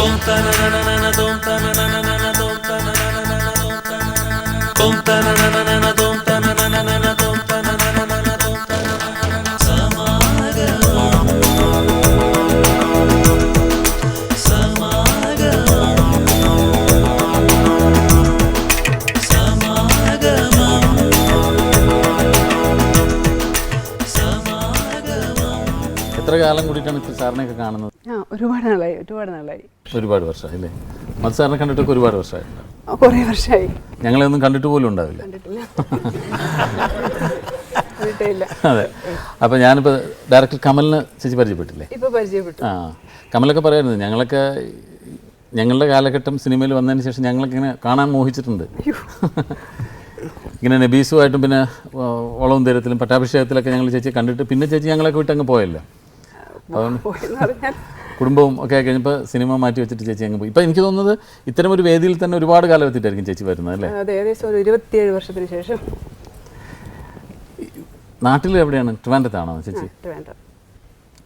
Conta na na na na, conta na na na na, conta na na na na, conta na na na na, conta എത്ര കാലം കൂടിയിട്ടാണ് ഇപ്പോൾ സാറിനെയൊക്കെ കാണുന്നത്? ആ ഒരുപാട് നാളായി ഒരുപാട് നാളായി. ഒരുപാട് വർഷമായി അല്ലേ മത് സാറിനെ കണ്ടിട്ടൊക്കെ ഒരുപാട് വർഷമായിട്ടുണ്ട്. ആ, കുറേ വർഷമായി. ഞങ്ങളെയൊന്നും കണ്ടിട്ട് പോലും ഉണ്ടാവില്ല. കണ്ടിട്ടില്ല. കണ്ടിട്ടില്ല അതെ. അപ്പോൾ ഞാനിപ്പോൾ ഡയറക്ടർ കമലിനെ ചേച്ചി പരിചയപ്പെട്ടില്ലേ? ഇപ്പൊ പരിചയപ്പെട്ടു. ആ കമലൊക്കെ പറയായിരുന്നു ഞങ്ങളൊക്കെ ഞങ്ങളുടെ കാലഘട്ടം സിനിമയിൽ വന്നതിന് ശേഷം ഞങ്ങളൊക്കെ ഇങ്ങനെ കാണാൻ മോഹിച്ചിട്ടുണ്ട്. ഇങ്ങനെ നബീസുമായിട്ടും പിന്നെ ആ, തരത്തിലും തീരത്തിലും പട്ടാഭിഷേകത്തിലൊക്കെ ഞങ്ങൾ ചേച്ചി കണ്ടിട്ട് പിന്നെ ചേച്ചി ഞങ്ങളൊക്കെ വിട്ടങ്ങ് പോയല്ലോ. അതുകൊണ്ട് കുടുംബവും ഒക്കെ കഴിഞ്ഞപ്പോൾ സിനിമ മാറ്റി വെച്ചിട്ട് ചേച്ചി അങ്ങ് പോയി. ഇപ്പം എനിക്ക് തോന്നുന്നത് ഇത്തരം ഒരു വേദിയിൽ തന്നെ ഒരുപാട് കാലം എത്തിയിട്ടായിരിക്കും ചേച്ചി വരുന്നത് അല്ലേ? അതെ ഏകദേശം ഒരു ഇരുപത്തിയേഴ് വർഷത്തിന് ശേഷം. നാട്ടിൽ എവിടെയാണ്? ട്രിവാൻഡ്രത്താണോ ചേച്ചി?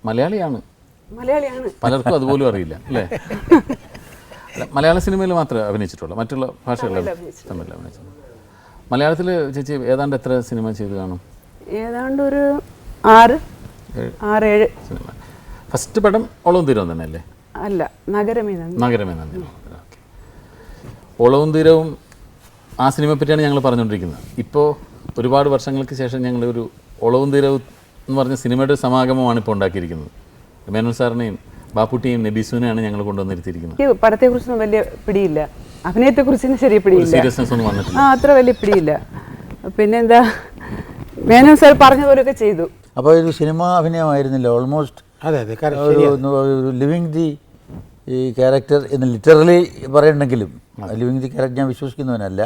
മലയാളിയാണ്. മലയാളിയാണ്. പലർക്കും അതുപോലും അറിയില്ല അല്ലേ? മലയാള സിനിമയിൽ മാത്രമേ അഭിനയിച്ചിട്ടുള്ളൂ. മറ്റുള്ള ഭാഷകളിൽ തമിഴിൽ അഭിനയിച്ചിട്ടുള്ളൂ മലയാളത്തിൽ ചേച്ചി ഏതാണ്ട് എത്ര സിനിമ ചെയ്ത് കാണും? ഏതാണ്ട് ഒരു ആറ് ആറ് ഏഴ്. സിനിമ. ഫസ്റ്റ് പടം ഒളവും തീരവും തന്നെ അല്ലേ അല്ല നഗരമേ നന്ദി. നഗരമേ നന്ദി. ഓക്കെ. ഒളവും തീരവും ആ സിനിമയെ പറ്റിയാണ് ഞങ്ങൾ പറഞ്ഞുകൊണ്ടിരിക്കുന്നത് ഇപ്പോൾ ഒരുപാട് വർഷങ്ങൾക്ക് ശേഷം ഞങ്ങൾ ഒരു ഒളവും തീരവും എന്ന് പറഞ്ഞ സിനിമയുടെ ഒരു സമാഗമമാണ് ഇപ്പോൾ ഉണ്ടാക്കിയിരിക്കുന്നത്. മേനോൻ സാറിനെയും ബാപ്പുട്ടിയും നബീസുവിനെയാണ് ഞങ്ങൾ കൊണ്ടുവന്നിരുത്തിയിരിക്കുന്നത്. പടത്തെക്കുറിച്ചൊന്നും വലിയ പിടിയില്ല. അഭിനയത്തെക്കുറിച്ച് ചെറിയ പിടിയില്ല. സീരിയസ്നെസ് ഒന്നും വന്നിട്ടില്ല. ആ അത്ര വലിയ പിടിയില്ല. പിന്നെന്താ? മേനോൻ സാർ പറഞ്ഞ പോലെയൊക്കെ ചെയ്തു. അപ്പോൾ ഒരു സിനിമ അഭിനയമായിരുന്നില്ല. ഓൾമോസ്റ്റ് അതെ അതെ. ഒരു ലിവിങ് ദി ഈ ക്യാരക്ടർ എന്ന് ലിറ്ററലി പറയണമെങ്കിലും ലിവിങ് ദി ക്യാരക്ടർ ഞാൻ വിശ്വസിക്കുന്നവനല്ല.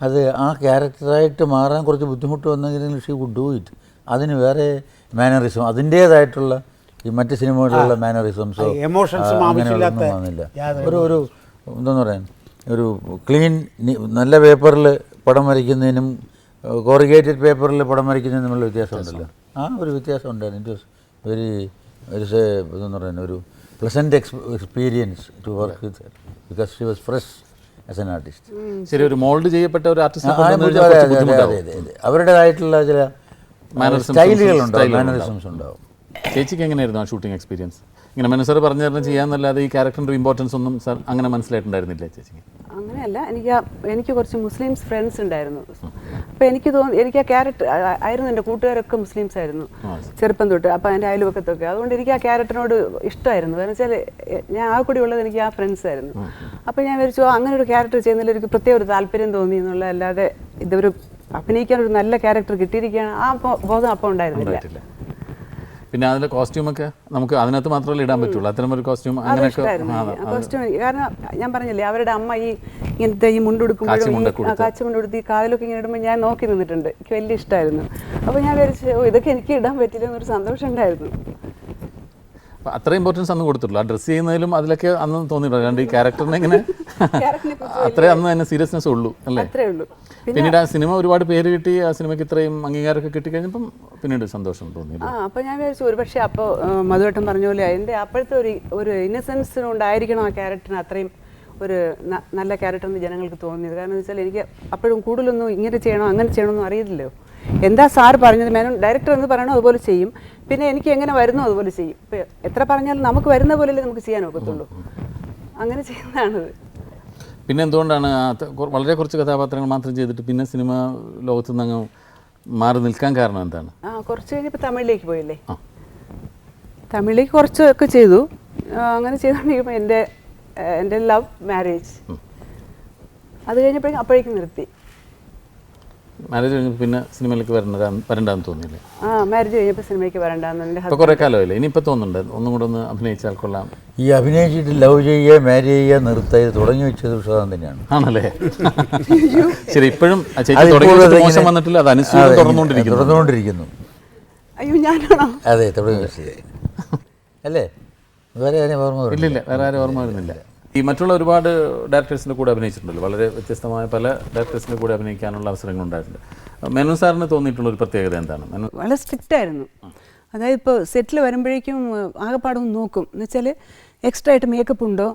അത് ആ ക്യാരക്ടറായിട്ട് മാറാൻ കുറച്ച് ബുദ്ധിമുട്ട് വന്നെങ്കിലും ഷീ വുഡ് ഡു ഇറ്റ് അതിന് വേറെ മാനറിസം അതിന്റേതായിട്ടുള്ള ഈ മറ്റ് സിനിമകളിലുള്ള മാനറിസംസോ എമോഷൻസ് വന്നില്ല ഒരു ഒരു എന്താന്ന് പറയാൻ ഒരു ക്ലീൻ നല്ല പേപ്പറിൽ പടം വരയ്ക്കുന്നതിനും കോറിഗേറ്റഡ് പേപ്പറിൽ പടം വരയ്ക്കുന്നതിനും തമ്മിലുള്ള വ്യത്യാസമുണ്ടല്ലോ. ആ ഒരു വ്യത്യാസം ഉണ്ടായിരുന്നു ഇറ്റ് വാസ് വെരി ഒരു എന്ന് പറയുന്ന ഒരു pleasant ex experience to work with because she was fresh as an artist ശരി ഒരു മോൾഡ് ചെയ്യപ്പെട്ട ഒരു ആർട്ടിസ്റ്റ് അവരുടേതായിട്ടുള്ള ചില സ്റ്റൈലുകളുണ്ടാവും മാനറിസംസ് ഉണ്ടാവും. ചേച്ചിക്ക് എങ്ങനെയായിരുന്നു ആ ഷൂട്ടിംഗ് എക്സ്പീരിയൻസ് ഇങ്ങനെ മനു സാർ പറഞ്ഞു തരണം ചെയ്യാന്നല്ലാതെ ഈ ക്യാരക്ടറിന്റെ ഇമ്പോർട്ടൻസ് ഒന്നും സാർ അങ്ങനെ മനസ്സിലായിട്ടുണ്ടായിരുന്നില്ല ചേച്ചി? അങ്ങനെയല്ല എനിക്ക് എനിക്ക് കുറച്ച് മുസ്ലിംസ് ഫ്രണ്ട്സ് ഉണ്ടായിരുന്നു. അപ്പോൾ എനിക്ക് തോന്നി എനിക്ക് ആ ക്യാരക്ടർ ആയിരുന്നു എന്റെ കൂട്ടുകാരൊക്കെ മുസ്ലിംസ് ആയിരുന്നു ചെറുപ്പം തൊട്ട്. അപ്പോൾ എന്റെ അയൽവക്കത്തൊക്കെ. അതുകൊണ്ട് എനിക്ക് ആ ക്യാരക്ടറിനോട് ഇഷ്ടമായിരുന്നു. കാരണം വെച്ചാൽ ഞാൻ ആ കൂടി ഉള്ളത് എനിക്ക് ആ ഫ്രണ്ട്സ് ആയിരുന്നു. അപ്പോൾ ഞാൻ വിചാരിച്ചു അങ്ങനെ ഒരു ക്യാരക്ടർ ചെയ്യുന്നതിൽ ഒരു പ്രത്യേക ഒരു താല്പര്യം തോന്നി എന്നുള്ള അല്ലാതെ ഇതൊരു അഭിനയിക്കാൻ ഒരു നല്ല ക്യാരക്ടർ കിട്ടിയിരിക്കുകയാണ്. ആ ബോധം അപ്പം ഉണ്ടായിരുന്നില്ല. പിന്നെ അതിലെ കോസ്റ്റ്യൂമൊക്കെ നമുക്ക് അതിനകത്ത് മാത്രമല്ലേ ഇടാൻ പറ്റുള്ളൂ. അത്തരം ഒരു കോസ്റ്റ്യൂം അങ്ങനെയൊക്കെ costume എനിക്ക്. കാരണം ഞാൻ പറഞ്ഞില്ലേ അവരുടെ അമ്മ ഈ ഇങ്ങനത്തെ ഈ മുണ്ടുടുക്കുമ്പോഴും. കാച്ചുമുണ്ടെടുത്ത് ഈ കാതിലൊക്കെ ഇങ്ങനെ ഇടുമ്പോൾ ഞാൻ നോക്കി നിന്നിട്ടുണ്ട്. എനിക്ക് വലിയ ഇഷ്ടമായിരുന്നു അപ്പോൾ ഞാൻ വിചാരിച്ചു ഓ ഇതൊക്കെ എനിക്ക് ഇടാൻ പറ്റില്ല എന്നൊരു സന്തോഷം ഉണ്ടായിരുന്നു. അത്ര ഇമ്പോർട്ടൻസ് അന്ന് കൊടുത്തിട്ടുള്ളൂ. ആ ഡ്രസ്സ് ചെയ്യുന്നതിലും അതിലൊക്കെ അന്ന് തോന്നിയിട്ടുണ്ട്. രണ്ട് ഈ ക്യാരക്ടറിനെ ഇങ്ങനെ അത്രേ അന്ന് തന്നെ സീരിയസ്നെസ് ഉള്ളൂ അല്ലേ? പിന്നീട് ആ സിനിമ ഒരുപാട് പേര് കിട്ടി. ആ സിനിമയ്ക്ക് ഇത്രയും അംഗീകാരമൊക്കെ കിട്ടിക്കഴിഞ്ഞപ്പം പിന്നീട് സന്തോഷം തോന്നി അപ്പൊ ഞാൻ വിചാരിച്ചു ഒരുപക്ഷെ അപ്പോൾ മധുവട്ടം പറഞ്ഞ പോലെ അതിന്റെ അപ്പോഴത്തെ ഒരു ഒരു ഇന്നസെൻസിനുണ്ടായിരിക്കണം ആ ക്യാരക്ടറിന് അത്രയും ഒരു നല്ല ക്യാരക്ടർ എന്ന് ജനങ്ങൾക്ക് തോന്നിയത്. കാരണം എന്ന് വെച്ചാൽ എനിക്ക് അപ്പോഴും കൂടുതലൊന്നും ഇങ്ങനെ ചെയ്യണോ അങ്ങനെ ചെയ്യണമെന്നും അറിയില്ലല്ലോ എന്താ സാർ പറഞ്ഞത്? മേനോൻ ഡയറക്ടർ എന്ന് പറയണോ? അതുപോലെ ചെയ്യും. പിന്നെ എനിക്ക് എങ്ങനെ വരുന്നോ? അതുപോലെ ചെയ്യും. ഇപ്പം എത്ര പറഞ്ഞാലും നമുക്ക് വരുന്ന പോലെയല്ലേ നമുക്ക് ചെയ്യാൻ ഒക്കത്തുള്ളൂ. അങ്ങനെ ചെയ്യുന്നതാണത് പിന്നെ എന്തുകൊണ്ടാണ് വളരെ കുറച്ച് കഥാപാത്രങ്ങൾ മാത്രം ചെയ്തിട്ട് പിന്നെ സിനിമ ലോകത്ത് നിന്ന് മാറി നിൽക്കാൻ കാരണം എന്താണ്? ആ കുറച്ച് കഴിഞ്ഞപ്പോൾ തമിഴിലേക്ക് പോയില്ലേ. തമിഴിലേക്ക് കുറച്ചൊക്കെ ചെയ്തു. അങ്ങനെ ചെയ്തുകൊണ്ടിരിക്കുമ്പോൾ എന്റെ എന്റെ ലവ് മാരേജ് അത് കഴിഞ്ഞപ്പോഴേക്കും അപ്പോഴേക്കും നിർത്തി. മാരേജ് കഴിഞ്ഞപ്പോൾ പിന്നെ സിനിമയിലേക്ക് വരേണ്ട വരണ്ടെന്ന് തോന്നിയില്ലേ? ആ മാരേജ് കഴിഞ്ഞപ്പോൾ സിനിമയ്ക്ക് വരണ്ടെന്ന് ഇപ്പോൾ കുറേ കാലമല്ലേ ഇനിയിപ്പോൾ തോന്നുന്നുണ്ട്. ഒന്നും കൂടെ ഒന്ന് അഭിനയിച്ചാൽ കൊള്ളാം. ഈ അഭിനയിച്ചിട്ട് ലവ് ചെയ്യുക മാരി ചെയ്യുക നിർത്തുക തുടങ്ങി വെച്ചത് വിഷാദം തന്നെയാണ്. ആണല്ലേ? ശരി ഇപ്പോഴും മോശം വന്നിട്ടില്ല? അത് അനുസരിച്ച് അതെ, തുറന്നുകൊണ്ടിരിക്കുന്നു തുറന്നുകൊണ്ടിരിക്കുന്നു അയ്യോ ഞാനാണോ? അതെ തുടങ്ങി വെച്ചത്. അല്ലേ? വേറെ ആരെയും ഓർമ്മ ഇല്ല ഇല്ല വേറെ ആരും ഓർമ്മ വരുന്നില്ല. ഈ മറ്റുള്ള ഒരുപാട് ഡയറക്ടേഴ്സിന്റെ കൂടെ അഭിനയിച്ചിട്ടുണ്ടല്ലോ. വളരെ വ്യത്യസ്തമായ പല ഡയറക്ടേഴ്സിന്റെ കൂടെ അഭിനയിക്കാനുള്ള അവസരങ്ങൾ ഉണ്ടായിട്ടുണ്ട്. മേനോൻ സാറിന് തോന്നിയിട്ടുള്ള ഒരു പ്രത്യേകത എന്താണ്? വളരെ സ്ട്രിക്റ്റ് ആയിരുന്നു. അതായത് ഇപ്പോൾ സെറ്റിൽ വരുമ്പോഴേക്കും ആകെപ്പാടും നോക്കും. എന്ന് വെച്ചാൽ എക്സ്ട്രാ ആയിട്ട് മേക്കപ്പ് ഉണ്ടോ?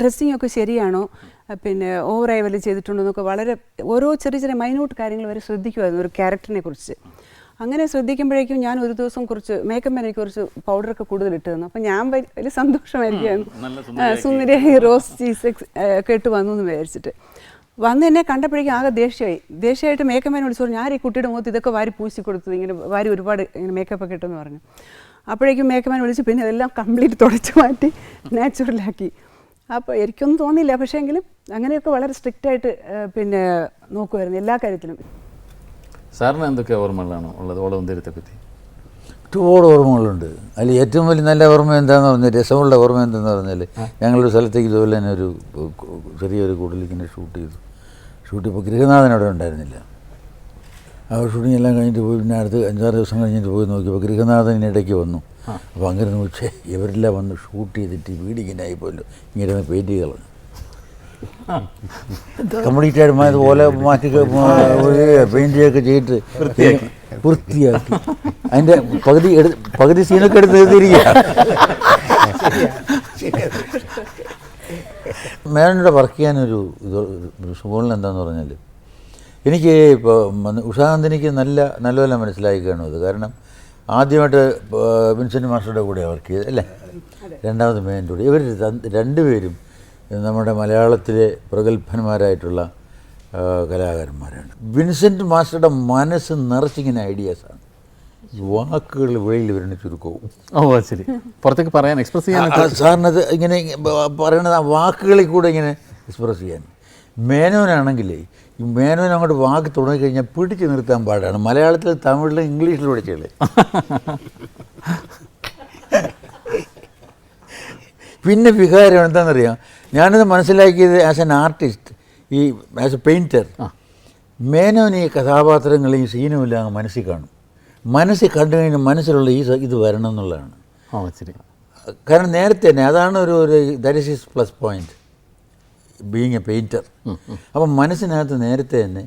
ഡ്രസ്സിങ് ഒക്കെ ശരിയാണോ? പിന്നെ പിന്നെ ഓവറായി വല്ല ചെയ്തിട്ടുണ്ടോ? എന്നൊക്കെ വളരെ ഓരോ ചെറിയ ചെറിയ മൈന്യൂട്ട് കാര്യങ്ങൾ വരെ ശ്രദ്ധിക്കുമായിരുന്നു ഒരു ക്യാരക്ടറിനെ കുറിച്ച്. അങ്ങനെ ശ്രദ്ധിക്കുമ്പോഴേക്കും ഞാൻ ഒരു ദിവസം കുറച്ച് മേക്കപ്പ് എനിക്ക് കുറച്ച് പൗഡറൊക്കെ കൂടുതൽ ഇട്ട് തന്നു. അപ്പം ഞാൻ വലി- വലിയ സന്തോഷമായിരിക്കും സുന്ദരിയായി റോസ് ചീസ് ഒക്കെ ഇട്ട് വന്നു എന്ന് വിചാരിച്ചിട്ട്. വന്ന് എന്നെ കണ്ടപ്പോഴേക്കും ആകെ ദേഷ്യമായി. ദേഷ്യമായിട്ട് മേക്കപ്പ് മാൻ വിളിച്ചു പറഞ്ഞു ഞാൻ ഈ കുട്ടിയുടെ മുഖത്ത് ഇതൊക്കെ വാരി പൂശി കൊടുത്തു ഇങ്ങനെ വാരി ഒരുപാട് ഇങ്ങനെ മേക്കപ്പ് ഒക്കെ ഇട്ടെന്ന് പറഞ്ഞു. അപ്പോഴേക്കും മേക്കപ്പ് മാൻ വിളിച്ച് പിന്നെ അതെല്ലാം കംപ്ലീറ്റ് തുടച്ചു മാറ്റി നാച്ചുറലാക്കി അപ്പോൾ എനിക്കൊന്നും തോന്നിയില്ല. പക്ഷേ എങ്കിലും അങ്ങനെയൊക്കെ വളരെ സ്ട്രിക്റ്റായിട്ട് പിന്നെ നോക്കുമായിരുന്നു എല്ലാ കാര്യത്തിലും. സാറിന് എന്തൊക്കെ ഓർമ്മകളാണ് ഉള്ളത് ഓളവന്തീരത്തെ പറ്റി? ഒരുപാട് ഓർമ്മകളുണ്ട്. അതിൽ ഏറ്റവും വലിയ നല്ല ഓർമ്മ എന്താണെന്ന് പറഞ്ഞാൽ രസമുള്ള ഓർമ്മ എന്താണെന്ന് പറഞ്ഞാൽ ഞങ്ങളൊരു സ്ഥലത്തേക്ക് ഇതുപോലെ തന്നെ ഒരു ചെറിയൊരു കൂടലിങ്ങനെ ഷൂട്ട് ചെയ്തു. ഷൂട്ട് ചെയ്തപ്പോൾ ഗൃഹനാഥൻ അവിടെ ഉണ്ടായിരുന്നില്ല. ആ ഷൂട്ടിംഗ് എല്ലാം കഴിഞ്ഞിട്ട് പോയി. പിന്നെ അടുത്ത് അഞ്ചാറ് ദിവസം കഴിഞ്ഞിട്ട് പോയി നോക്കിയപ്പോൾ ഗൃഹനാഥൻ ഇടയ്ക്ക് വന്നു. അപ്പോൾ അങ്ങനെ നോക്കിയേ ഇവരെല്ലാം വന്ന് ഷൂട്ട് ചെയ്തിട്ട് വീടിങ്ങനെ പോലും ഇങ്ങനെ പെയിന്റ് കളഞ്ഞു. കംപ്ലീറ്റ് ആയിട്ട് മാറ്റി ഓല മാറ്റി പെയിന്റ് ഒക്കെ ചെയ്തിട്ട് വൃത്തിയാക്കി. അതിന്റെ പകുതി എടു പകുതി സീനൊക്കെ എടുത്ത് എഴുതിയിരിക്കുക മേനോട് വർക്ക് ചെയ്യാനൊരു ഇത് ഒരു സുഖം എന്താന്ന് പറഞ്ഞാൽ എനിക്ക് ഇപ്പോൾ ഉഷാനന്ദിനിക്ക് നല്ല നല്ലപോലെ മനസ്സിലായി കാണുന്നത് അത് കാരണം ആദ്യമായിട്ട് വിൻസെന്റ് വിൻസെന്റ് മാസ്റ്ററുടെ കൂടെ വർക്ക് ചെയ്ത് അല്ലേ? രണ്ടാമത് മേന്റെ കൂടെ. ഇവർ രണ്ടുപേരും നമ്മുടെ മലയാളത്തിലെ പ്രഗത്ഭന്മാരായിട്ടുള്ള കലാകാരന്മാരാണ്. വിൻസെന്റ് മാസ്റ്ററുടെ മനസ്സ് നിറച്ചിങ്ങനെ ഐഡിയാസാണ് വാക്കുകൾ വെളിയിൽ വരുന്ന ചുരുക്കവും. ഓ ശരി. പുറത്തേക്ക് പറയാൻ എക്സ്പ്രസ് ചെയ്യാൻ സാറിനത് ഇങ്ങനെ പറയണത് ആ വാക്കുകളിൽ കൂടെ ഇങ്ങനെ എക്സ്പ്രസ് ചെയ്യാൻ. മേനോനാണെങ്കിൽ ഈ മേനോൻ അങ്ങോട്ട് വാക്ക് തുടങ്ങിക്കഴിഞ്ഞാൽ പിടിച്ചു നിർത്താൻ പാടാണ്. മലയാളത്തിൽ തമിഴിലും ഇംഗ്ലീഷിലും പഠിച്ചത് പിന്നെ വികാരം എന്താണെന്നറിയാം? ഞാനത് മനസ്സിലാക്കിയത് ആസ് എൻ ആർട്ടിസ്റ്റ് ഈ ആസ് എ പെയിന്റർ മേനോൻ ഈ കഥാപാത്രങ്ങളും ഈ സീനും എല്ലാം മനസ്സിൽ കാണും. മനസ്സിൽ കണ്ടു കഴിഞ്ഞാൽ മനസ്സിലുള്ള ഈ ഇത് വരണം എന്നുള്ളതാണ്. ശരി. കാരണം നേരത്തെ തന്നെ അതാണ് ഒരു ഒരു that is plus point being a painter അപ്പം മനസ്സിനകത്ത് നേരത്തെ തന്നെ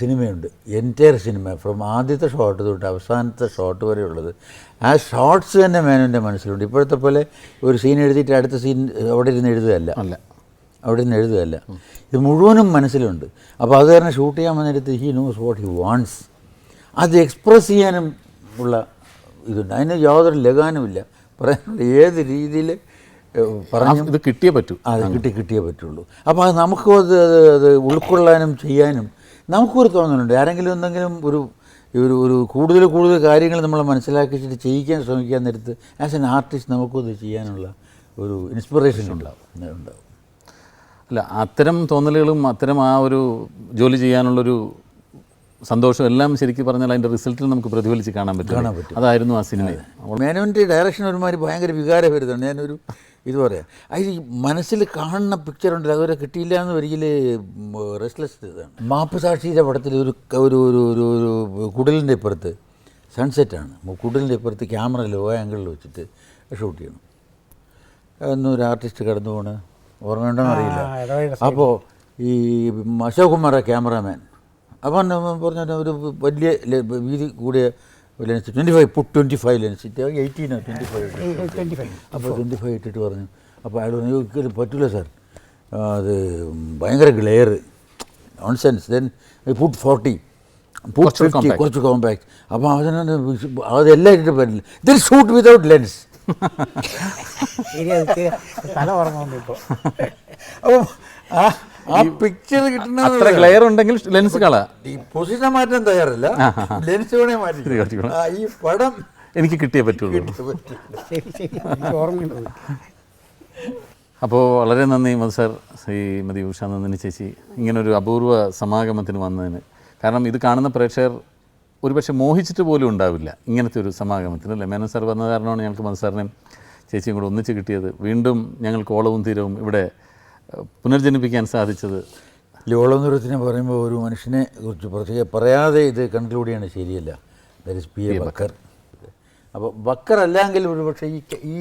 സിനിമയുണ്ട്. എന്റയർ സിനിമ ഫ്രം ആദ്യത്തെ ഷോട്ട് തൊട്ട് അവസാനത്തെ ഷോട്ട് വരെ ഉള്ളത് ആ ഷോർട്സ് തന്നെ മേനോന്റെ മനസ്സിലുണ്ട്. ഇപ്പോഴത്തെ പോലെ ഒരു സീൻ എഴുതിയിട്ട് അടുത്ത സീൻ അവിടെ ഇരുന്ന് എഴുതുകയല്ല. അല്ല. അവിടെ നിന്ന് എഴുതുകയല്ല. ഇത് മുഴുവനും മനസ്സിലുണ്ട്. അപ്പോൾ അത് കാരണം ഷൂട്ട് ചെയ്യാൻ വന്നിടത്ത് he knows what he wants അത് എക്സ്പ്രസ് ചെയ്യാനും ഉള്ള ഇതുണ്ട്. അതിന് യാതൊരു ലഗാനുമില്ല പറയാനുള്ള ഏത് രീതിയിൽ പറഞ്ഞു ഇത് കിട്ടിയേ പറ്റൂ. അത് കിട്ടി കിട്ടിയേ പറ്റുള്ളൂ. അപ്പോൾ അത് നമുക്കും അത് അത് അത് ഉൾക്കൊള്ളാനും ചെയ്യാനും നമുക്കൊരു തോന്നലുണ്ട്. ആരെങ്കിലും എന്തെങ്കിലും ഒരു ഒരു ഒരു കൂടുതൽ കൂടുതൽ കാര്യങ്ങൾ നമ്മൾ മനസ്സിലാക്കിച്ചിട്ട് ചെയ്യിക്കാൻ ശ്രമിക്കാൻ നേരത്ത് ആസ് എൻ ആർട്ടിസ്റ്റ് നമുക്കത് ചെയ്യാനുള്ള ഒരു ഇൻസ്പിറേഷൻ ഉണ്ടാവും. ഉണ്ടാവും. അല്ല അത്തരം തോന്നലുകളും അത്തരം ആ ഒരു ജോലി ചെയ്യാനുള്ളൊരു സന്തോഷം എല്ലാം ശരിക്കും പറഞ്ഞാൽ അതിന്റെ റിസൾട്ടിൽ നമുക്ക് പ്രതിഫലിച്ച് കാണാൻ പറ്റും. അതായിരുന്നു ആ സിനിമ. മേനോന്റെ ഡയറക്ഷൻ ഒരുമാതിരി ഭയങ്കര വികാരഭരിതമാണ് ഞാനൊരു ഇത് പറയാം. അത് മനസ്സിൽ കാണുന്ന പിക്ചർ ഉണ്ട് അതുവരെ കിട്ടിയില്ല എന്ന് ഒരിക്കൽ റെസ്റ്റ്ലെസ് ഇതാണ്. മാപ്പ് സാക്ഷിയുടെ പടത്തിൽ ഒരു ഒരു ഒരു ഒരു ഒരു കുടലിന്റെ ഇപ്പുറത്ത് സൺസെറ്റാണ് കുടലിന്റെ ഇപ്പുറത്ത് ക്യാമറ ലോ ആംഗിളിൽ വെച്ചിട്ട് ഷൂട്ട് ചെയ്യണം. അതൊന്നൊരു ആർട്ടിസ്റ്റ് കടന്നു പോണ്. ഓർമ്മയുണ്ടോ അറിയില്ല. അപ്പോൾ ഈ അശോക് കുമാർ ക്യാമറാമാൻ അപ്പം പറഞ്ഞ ഒരു വലിയ വീതി കൂടിയ lens twenty five put twenty five lens എയ്റ്റീനോ twenty five twenty five അപ്പോൾ ട്വന്റി ഫൈവ് ഇട്ടിട്ട് പറഞ്ഞു. അപ്പോൾ അയാൾ പറഞ്ഞു ഒരിക്കലും പറ്റില്ല സാർ. അത് ഭയങ്കര glare nonsense then put forty put കുറച്ചുകൂടി ഫിഫ്റ്റി compact. കുറച്ച് കോമ്പാക്ട് അപ്പോൾ അതിനാണ് അതെല്ലാം ഇട്ടിട്ട് പറ്റില്ല ദെൻ ഷൂട്ട് വിതൗട്ട് ലെൻസ് ശരി അത് ശരി. തല ഓർമ്മ വന്നു ഇപ്പോൾ അപ്പം ആ ആ പിക്ചർ കിട്ടുന്ന അത്ര ക്ലിയർ ഉണ്ടെങ്കിൽ ലെൻസ് കളാ. ഈ പൊസിഷൻ മാറ്റാൻ തയ്യാറല്ല. ലെൻസ് വേണേ മാറ്റി. ഈ പടം എനിക്ക് കിട്ടിയേ പറ്റുള്ളൂ. അപ്പോൾ വളരെ നന്ദി മധു സാർ ശ്രീമതി ഉഷ നന്ദിനി ചേച്ചി. ഇങ്ങനൊരു അപൂർവ സമാഗമത്തിന് വന്നതിന്. കാരണം ഇത് കാണുന്ന പ്രേക്ഷകർ ഒരുപക്ഷെ മോഹിച്ചിട്ട് പോലും ഉണ്ടാവില്ല ഇങ്ങനത്തെ ഒരു സമാഗമത്തിന് അല്ലേ? മേനൻ സാർ വന്ന കാരണമാണ് ഞങ്ങൾക്ക് മധു സാറിനെയും ചേച്ചിയും കൂടെ ഒന്നിച്ച് കിട്ടിയത്. വീണ്ടും ഞങ്ങൾക്ക് ഓളവും തീരവും ഇവിടെ പുനർജനിപ്പിക്കാൻ സാധിച്ചത്? ലോളനിറത്തിനെ പറയുമ്പോൾ ഒരു മനുഷ്യനെ കുറിച്ച് പ്രത്യേക പറയാതെ ഇത് കൺക്ലൂഡ് ചെയ്യണ ശരിയല്ല ഇസ് പി എ ബക്കർ അപ്പോൾ ബക്കർ അല്ലെങ്കിൽ ഒരു പക്ഷേ ഈ ഈ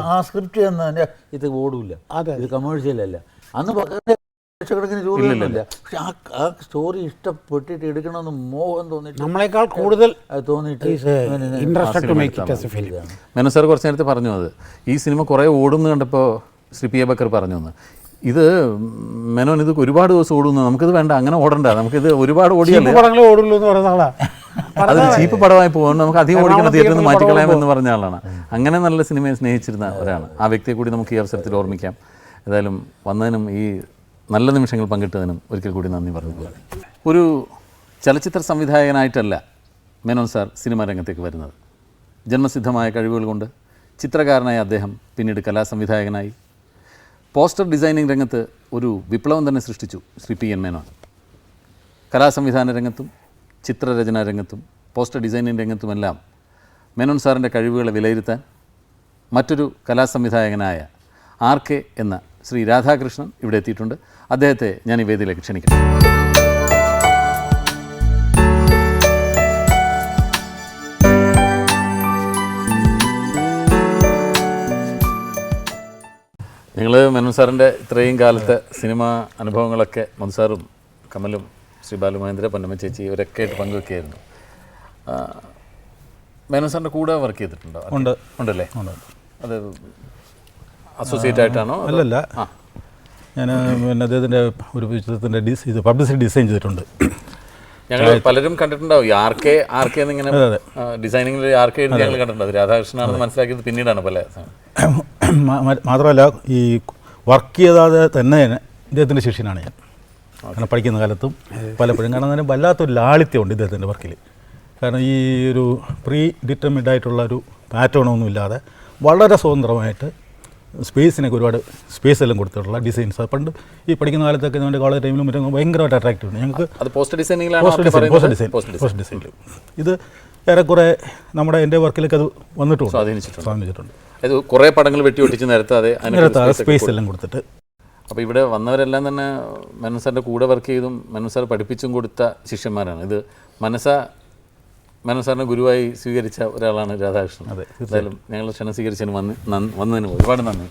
ആ സ്ക്രിപ്റ്റ് തന്നെ ഇത് ഓടില്ല ഇത് കമേഴ്ഷ്യൽ അല്ല. അന്ന് ബക്കറിന്റെ ലക്ഷക്കണക്കിന് രൂപയൊന്നുമില്ല പക്ഷെ ആ ആ സ്റ്റോറി ഇഷ്ടപ്പെട്ടിട്ട് എടുക്കണമെന്ന് മോഹം തോന്നിയിട്ട് നമ്മളെക്കാൾ കൂടുതൽ തോന്നിയിട്ട് മെനസർ കുറച്ച് നേരത്തെ പറഞ്ഞു അത്. ഈ സിനിമ കുറേ ഓടുന്നു കണ്ടപ്പോൾ ശ്രീ പി എ ബക്കർ പറഞ്ഞു എന്ന് ഇത് മെനോൻ ഇത് ഒരുപാട് ദിവസം ഓടുന്നു. നമുക്കിത് വേണ്ട അങ്ങനെ ഓടണ്ട. നമുക്കിത് ഒരുപാട് ഓടിയല്ലേ പടങ്ങളെ ഓടുള്ളൂ എന്ന് പറയുന്ന ചീപ്പ് പടമായി പോകുന്നത് നമുക്ക് അധികം ഓടിക്കുന്ന തിയേറ്ററിൽ നിന്ന് മാറ്റിക്കളയാം എന്ന് പറഞ്ഞ ആളാണ്. അങ്ങനെ നല്ല സിനിമയെ സ്നേഹിച്ചിരുന്ന ഒരാളാണ്. ആ വ്യക്തിയെ കൂടി നമുക്ക് ഈ അവസരത്തിൽ ഓർമ്മിക്കാം. ഏതായാലും വന്നതിനും ഈ നല്ല നിമിഷങ്ങൾ പങ്കിട്ടതിനും ഒരിക്കൽ കൂടി നന്ദി പറഞ്ഞു ഒരു ചലച്ചിത്ര സംവിധായകനായിട്ടല്ല മെനോൻ സാർ സിനിമാ രംഗത്തേക്ക് വരുന്നത്. ജന്മസിദ്ധമായ കഴിവുകൾ കൊണ്ട് ചിത്രകാരനായ അദ്ദേഹം പിന്നീട് കലാസംവിധായകനായി. പോസ്റ്റർ ഡിസൈനിങ് രംഗത്ത് ഒരു വിപ്ലവം തന്നെ സൃഷ്ടിച്ചു ശ്രീ പി എൻ മേനോൻ. കലാസംവിധാന രംഗത്തും ചിത്രരചനാ രംഗത്തും പോസ്റ്റർ ഡിസൈനിങ് രംഗത്തുമെല്ലാം മേനോൻ സാറിന്റെ കഴിവുകളെ വിലയിരുത്താൻ മറ്റൊരു കലാസംവിധായകനായ ആർ കെ എന്ന ശ്രീ രാധാകൃഷ്ണൻ ഇവിടെ എത്തിയിട്ടുണ്ട്. അദ്ദേഹത്തെ ഞാൻ ഈ വേദിയിലേക്ക് ക്ഷണിക്കാം നിങ്ങൾ മനു സാറിന്റെ ഇത്രയും കാലത്തെ സിനിമ അനുഭവങ്ങളൊക്കെ മധു സാറും കമലും ശ്രീ ബാലുമഹേന്ദ്ര പൊന്നമ്മ ചേച്ചി ഇവരൊക്കെ ആയിട്ട് പങ്കുവെക്കുകയായിരുന്നു മേനോൻ സാറിന്റെ കൂടെ വർക്ക് ചെയ്തിട്ടുണ്ടോ? ഉണ്ട്. ഉണ്ടല്ലേ? അത് അസോസിയേറ്റ് ആയിട്ടാണോ? അല്ലല്ല. ഞാൻ പിന്നെ അദ്ദേഹത്തിന്റെ ഒരു ചിത്രത്തിന്റെ ഡിസ് ഇത് പബ്ലിസിറ്റി ഡിസൈൻ ചെയ്തിട്ടുണ്ട്. ഞങ്ങൾ പലരും കണ്ടിട്ടുണ്ടാവും. ആർ കെ ആർ കെ എന്നിങ്ങനെ. ഡിസൈനിങ്ങിൽ ആർ കെ ഞങ്ങൾ കണ്ടിട്ടുണ്ട്. രാധാകൃഷ്ണനാണെന്ന് മനസ്സിലാക്കിയത് പിന്നീടാണ് പല മാത്രമല്ല ഈ വർക്ക് ചെയ്താതെ തന്നെ ഇദ്ദേഹത്തിന്റെ ശിഷ്യനാണ് ഞാൻ. കാരണം പഠിക്കുന്ന കാലത്തും പലപ്പോഴും കാരണം അതിന് വല്ലാത്തൊരു ലാളിത്യമുണ്ട് ഇദ്ദേഹത്തിന്റെ വർക്കിൽ കാരണം ഈ ഒരു പ്രീ ഡിറ്റർമിൻഡ് ആയിട്ടുള്ള ഒരു പാറ്റേണൊന്നും ഇല്ലാതെ വളരെ സ്വതന്ത്രമായിട്ട് സ്പേസിനൊക്കെ ഒരുപാട് സ്പേസ് എല്ലാം കൊടുത്തിട്ടുള്ള ഡിസൈൻസ്. പണ്ട് ഈ പഠിക്കുന്ന കാലത്തൊക്കെ നമ്മുടെ കോളേജ് ടൈമിലും മറ്റും ഭയങ്കരമായിട്ട് അട്രാക്റ്റീവ് ഉണ്ട് ഞങ്ങൾക്ക് അത് പോസ്റ്റർ ഡിസൈനിങ്ങിലാണ് പോസ്റ്റർ ഡിസൈൻ പോസ്റ്റർ ഡിസൈൻ ഇത് ഏറെക്കുറെ നമ്മുടെ എന്റെ വർക്കിലേക്ക് അത് വന്നിട്ടുണ്ട്. സ്വാധീനിച്ചിട്ടുണ്ട്. സ്വാധീനിച്ചിട്ടുണ്ട്. അത് കുറേ പടങ്ങൾ വെട്ടി ഒട്ടിച്ച് നേരത്തെ നിരത്താതെ നേരത്തെ സ്പേസ് എല്ലാം കൊടുത്തിട്ട്. അപ്പോൾ ഇവിടെ വന്നവരെല്ലാം തന്നെ മനസ്സാറിന്റെ കൂടെ വർക്ക് ചെയ്തും മനസ്സാർ പഠിപ്പിച്ചും കൊടുത്ത ശിഷ്യന്മാരാണ്. ഇത് മനസ്സ മനസ്സാറിനെ സാറിനെ ഗുരുവായി സ്വീകരിച്ച ഒരാളാണ് രാധാകൃഷ്ണൻ. അതെ, എന്തായാലും ഞങ്ങൾ ക്ഷണം സ്വീകരിച്ചതിന് വന്ന് വന്നതിന് ഒരുപാട് നന്ദി.